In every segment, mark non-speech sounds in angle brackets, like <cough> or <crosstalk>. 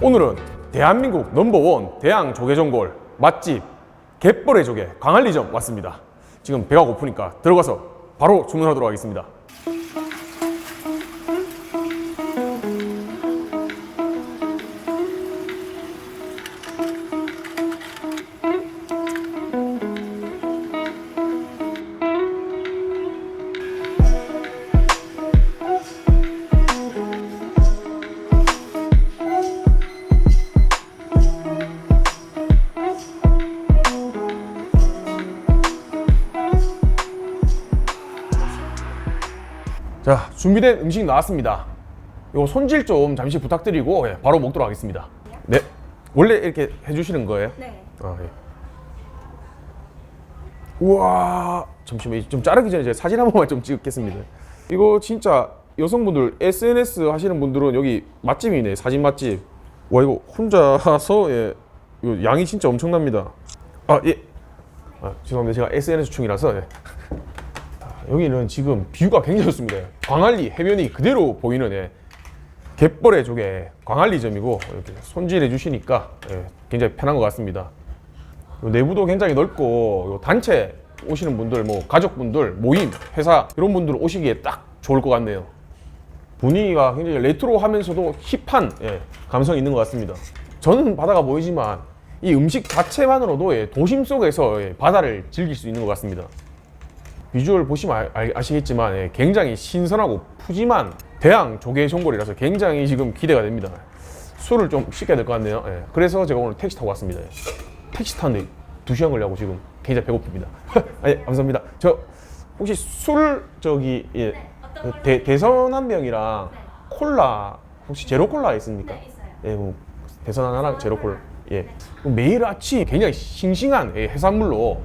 자, 오늘은 대한민국 넘버원 대양 조개전골 맛집 갯벌의 조개 광안리점 왔습니다. 지금 배가 고프니까 들어가서 바로 주문하도록 하겠습니다. 준비된 음식 나왔습니다. 요 손질 좀 잠시 부탁드리고 예, 바로 먹도록 하겠습니다. 네. 원래 이렇게 해주시는 거예요? 네. 아, 예. 우와 잠시만 좀 자르기 전에 제가 사진 한 번만 좀 찍겠습니다 이거 진짜 여성분들 SNS 하시는 분들은 여기 맛집이네 사진 맛집 와 이거 혼자서 예 이거 양이 진짜 엄청납니다 아 예 아, 죄송합니다 제가 SNS 충이라서 예. 아, 여기는 지금 뷰가 굉장히 좋습니다. 광안리 해변이 그대로 보이는 예, 갯벌의 조개 광안리점이고 이렇게 손질해 주시니까 예, 굉장히 편한 것 같습니다. 요 내부도 굉장히 넓고 요 단체 오시는 분들 뭐 가족분들 모임 회사 이런 분들 오시기에 딱 좋을 것 같네요. 분위기가 굉장히 레트로하면서도 힙한 예, 감성이 있는 것 같습니다. 저는 바다가 보이지만 이 음식 자체만으로도 예, 도심 속에서 예, 바다를 즐길 수 있는 것 같습니다 비주얼 보시면 아, 아시겠지만 예, 굉장히 신선하고 푸짐한 대양 조개 전골이라서 굉장히 지금 기대가 됩니다 술을 좀 시켜야 될것 같네요 예, 그래서 제가 오늘 택시 타고 왔습니다 택시 타는데 두 시간 걸려고 지금 굉장히 배고픕니다. <laughs> 아, 예, 감사합니다. 저 혹시 술 저기 예, 네? 대, 대선 한 병이랑 네. 콜라 혹시 제로 콜라 있습니까? 네. 예, 뭐 대선 하나랑 제로 콜라. 예. 네. 매일 아침 굉장히 싱싱한 예, 해산물로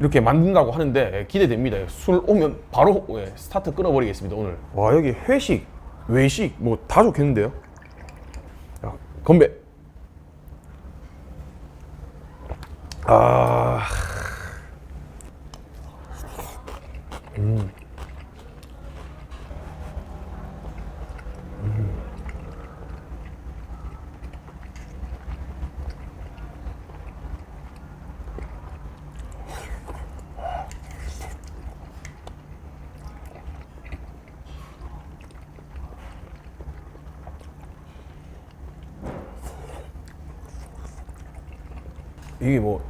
이렇게 만든다고 하는데 예, 기대됩니다. 예, 술 오면 바로 예, 스타트 끊어버리겠습니다 오늘. 와 여기 회식, 외식 뭐 다 좋겠는데요? 자, 건배. 아. 이게 뭐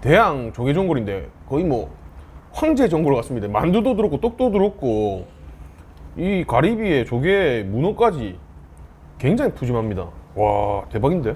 대양 조개전골인데 거의 뭐 황제 전골 같습니다. 만두도 들었고 떡도 들었고 이 가리비에 조개 문어까지 굉장히 푸짐합니다. 와 대박인데?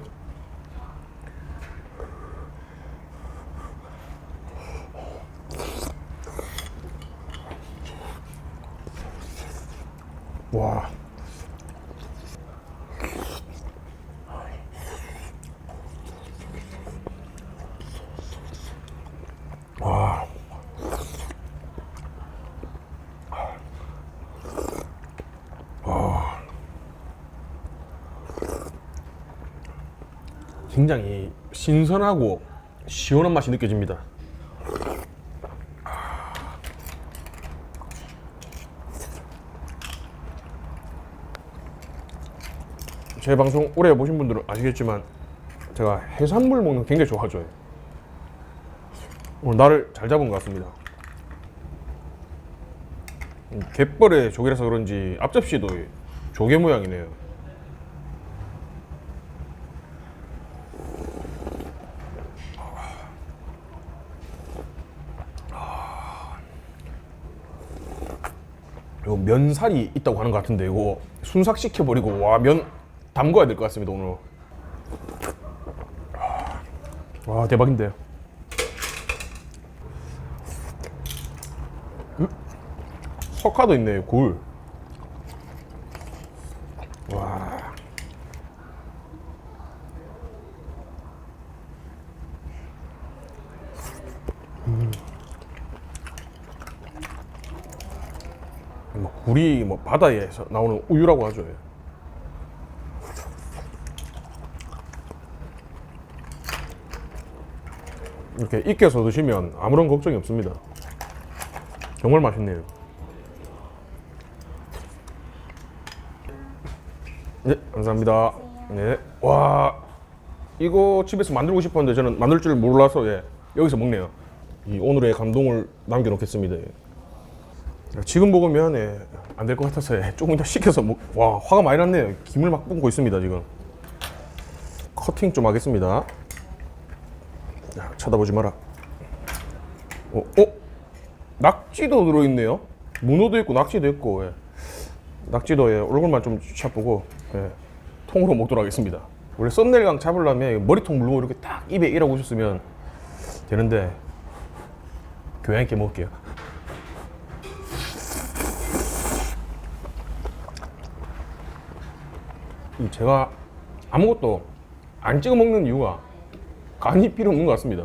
굉장히 신선하고 시원한 맛이 느껴집니다. 제 방송 오래 보신 분들은 아시겠지만 제가 해산물 먹는 거 굉장히 좋아하죠. 오늘 날을 잘 잡은 것 같습니다. 음, 갯벌의 조개라서 그런지 앞접시도 조개 모양이네요. 면살이 있다고 하는 것 같은데 이거 순삭 시켜 버리고 와 면 담궈야 될 것 같습니다 오늘. 와 대박인데요. 석화도 있네 굴. 와. 음. 뭐 굴이 뭐 바다에서 나오는 우유라고 하죠. 이렇게 익혀서 드시면 아무런 걱정이 없습니다. 정말 맛있네요. 네, 감사합니다. 네. 와 이거 집에서 만들고 싶었는데 저는 만들 줄 몰라서 예, 여기서 먹네요. 이 오늘의 감동을 남겨놓겠습니다. 예. 지금 먹으면 예, 안 될 것 같아서 예, <laughs> 조금 더 식혀서 먹. 와 화가 많이 났네요. 김을 막 뿜고 있습니다 지금. 커팅 좀 하겠습니다. 야, 쳐다보지 마라. 어, 어? 낙지도 들어있네요. 문어도 있고 낙지도 있고. 예. 낙지도 예, 얼굴만 좀 샷보고 예, 통으로 먹도록 하겠습니다. 원래 썸네일강 잡으려면 머리통 물고 이렇게 딱 입에 일하고 오셨으면 되는데 교양 있게 먹을게요. 제가 아무것도 안 찍어 먹는 이유가 간이 필요 없는 것 같습니다.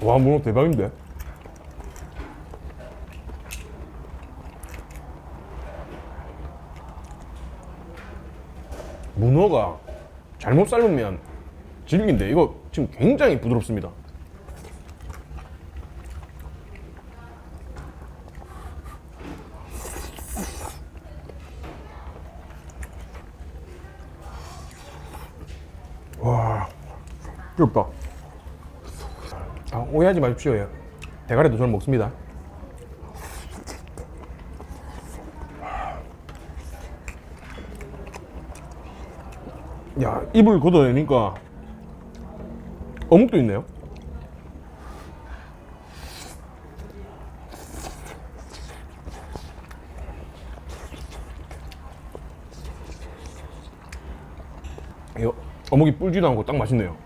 와 문어 대박인데 문어가 잘못 삶으면 질긴데 이거 지금 굉장히 부드럽습니다 와 뜨겁다 아, 오해하지 마십시오. 예. 대가리도 저는 먹습니다. 야, 입을 걷어내니까 어묵도 있네요. 이거 어묵이 불지도 않고 딱 맛있네요.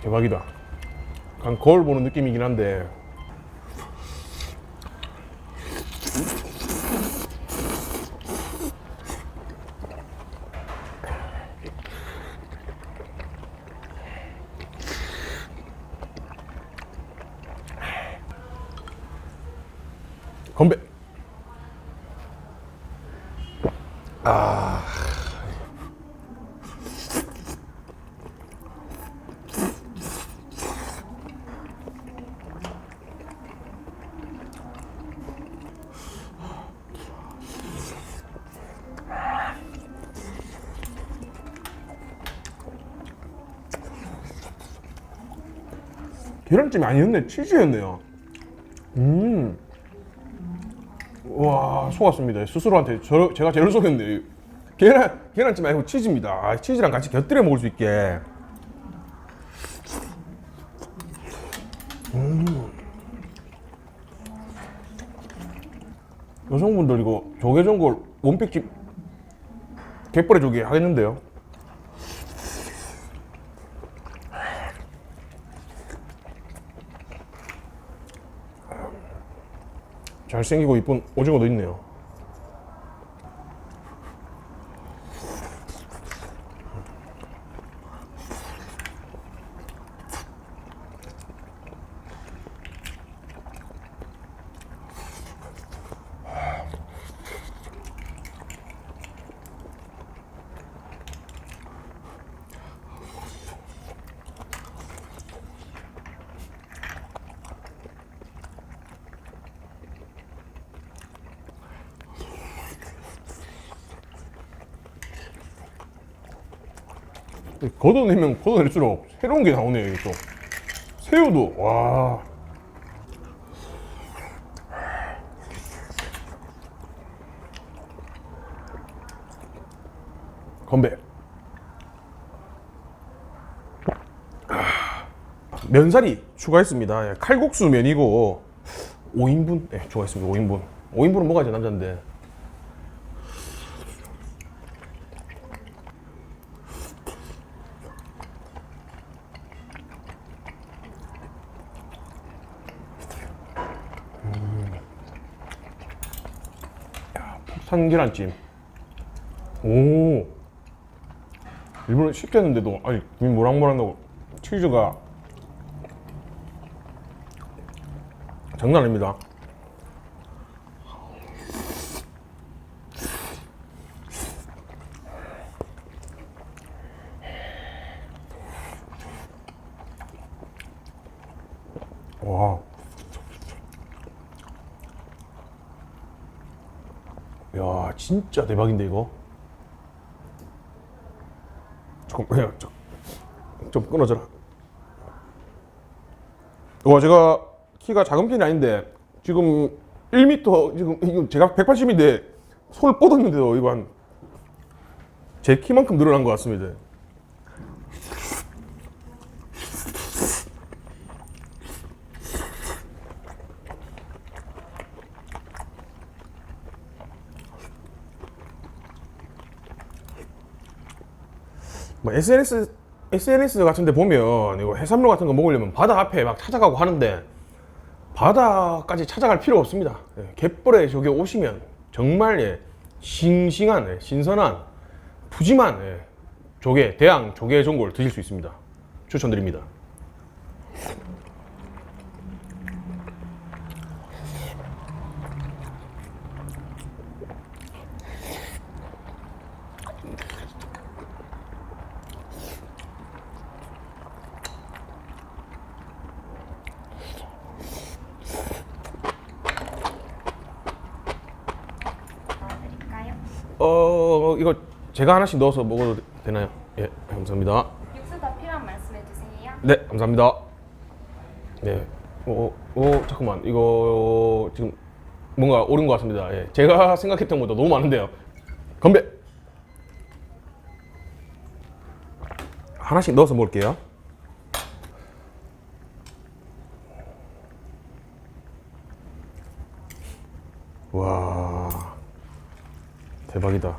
대박이다. 약간 거울 보는 느낌이긴 한데. 건배. 계란찜이 아니었네. 치즈였네요. 음. 음와 속았습니다. 스스로한테 저, 제가 제일 속였네 계란, 계란찜 아니고 치즈입니다. 아, 치즈랑 같이 곁들여 먹을 수 있게. 음. 여성분들 이거 조개전골 원팩집 갯벌에 조개 하겠는데요 잘생기고 이쁜 오징어도 있네요. 걷어내면 걷어낼수록 새로운 게 나오네요, 또. 새우도, 와. 건배. 아, 면사리 추가했습니다. 예, 칼국수 면이고 5인분 네, 추가했습니다. 5인분. 5인분은 먹어야지 남자인데. 폭탄 계란찜. 오. 일부러 시켰는데도 아니 김이 모락모락하고 치즈가 장난 아닙니다. 와. 야, 진짜 대박인데 이거. 조금 야, 좀, 좀 끊어져라. 와, 제가 키가 작은 편이 아닌데 지금 1m 지금 제가 180인데 손을 뻗었는데도 이거 한 제 키만큼 늘어난 것 같습니다. 뭐 SNS SNS 같은데 보면 이거 해산물 같은 거 먹으려면 바다 앞에 막 찾아가고 하는데 바다까지 찾아갈 필요 없습니다. 예, 갯벌에 저기 오시면 정말 예, 싱싱한 예, 신선한 푸짐한 예, 조개 대양 조개 전골 드실 수 있습니다. 추천드립니다. 드릴까요? 어 이거 제가 하나씩 넣어서 먹어도 되나요? 예 감사합니다. 육수 더 필요한 말씀해 주세요. 네, 감사합니다. 네. 어, 어, 어, 잠깐만. 이거 지금 뭔가 옳은 것 같습니다. 예. 제가 생각했던 것보다 너무 많은데요. 건배! 하나씩 넣어서 먹을게요. 와. 대박이다.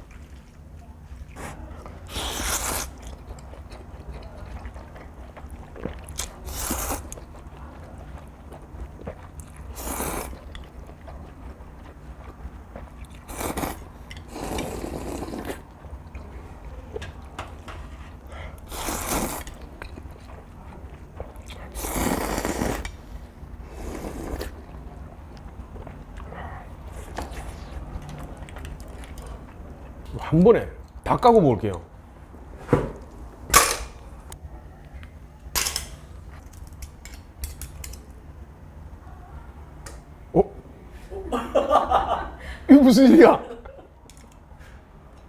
한 번에 다 까고 먹을게요. 어? <laughs> 이거 무슨 일이야?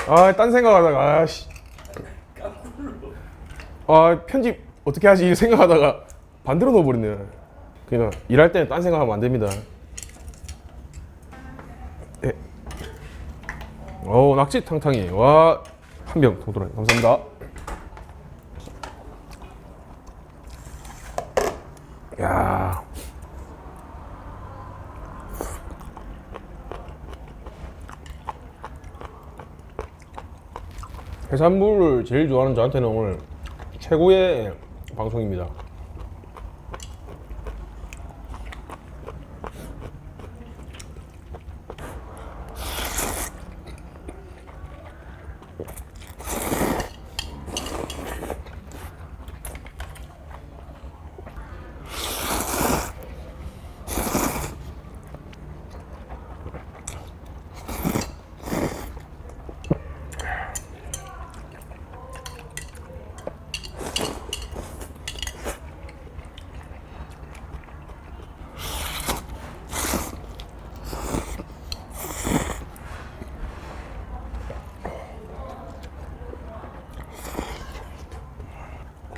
아, 딴 생각하다가 아씨. 아, 편집 어떻게 하지 생각하다가 반대로 넣어버렸네. 그러니까 일할 때는 딴 생각하면 안 됩니다. 오 낙지 탕탕이 와 한병 통돌아 감사합니다. 야. 해산물을 제일 좋아하는 저한테는 오늘 최고의 방송입니다.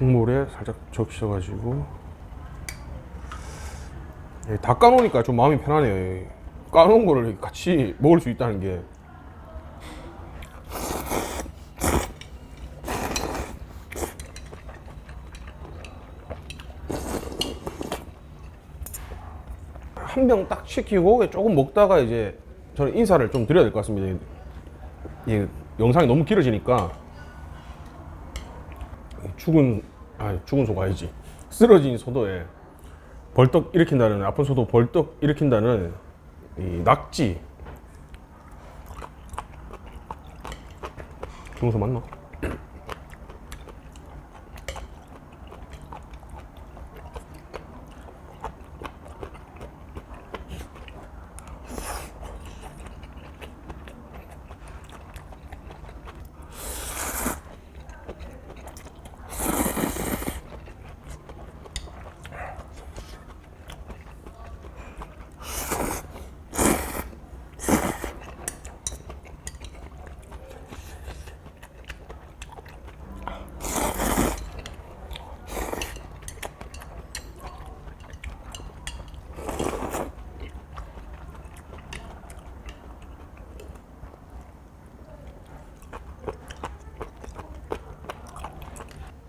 국물에 살짝 적셔가지고 예, 다 까놓으니까 좀 마음이 편하네요. 예. 까놓은 거를 같이 먹을 수 있다는 게 한 병 딱 시키고 조금 먹다가 이제 저는 인사를 좀 드려야 될 것 같습니다. 이 영상이 너무 길어지니까 죽은 아 죽은 소가 아니지 쓰러진 소도에 벌떡 일으킨다는 아픈 소도 벌떡 일으킨다는 이 낙지 죽은 소 맞나?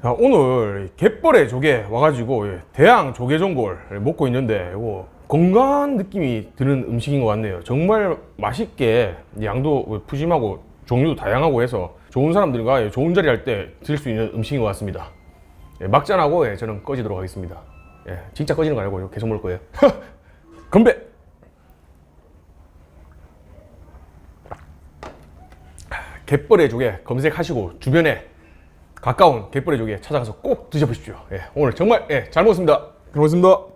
자, 오늘 갯벌에 조개 와가지고 예, 대양 조개전골 먹고 있는데 이거 건강한 느낌이 드는 음식인 것 같네요. 정말 맛있게 양도 푸짐하고 종류도 다양하고 해서 좋은 사람들과 예, 좋은 자리 할 때 드실 수 있는 음식인 것 같습니다. 예, 막잔하고 예, 저는 꺼지도록 하겠습니다. 예, 진짜 꺼지는 거 아니고 계속 먹을 거예요. <laughs> 건배! 갯벌의 조개 검색하시고 주변에 가까운 갯벌의 조개 찾아가서 꼭 드셔보십시오. 예, 오늘 정말 예, 잘 먹었습니다. 잘 먹었습니다.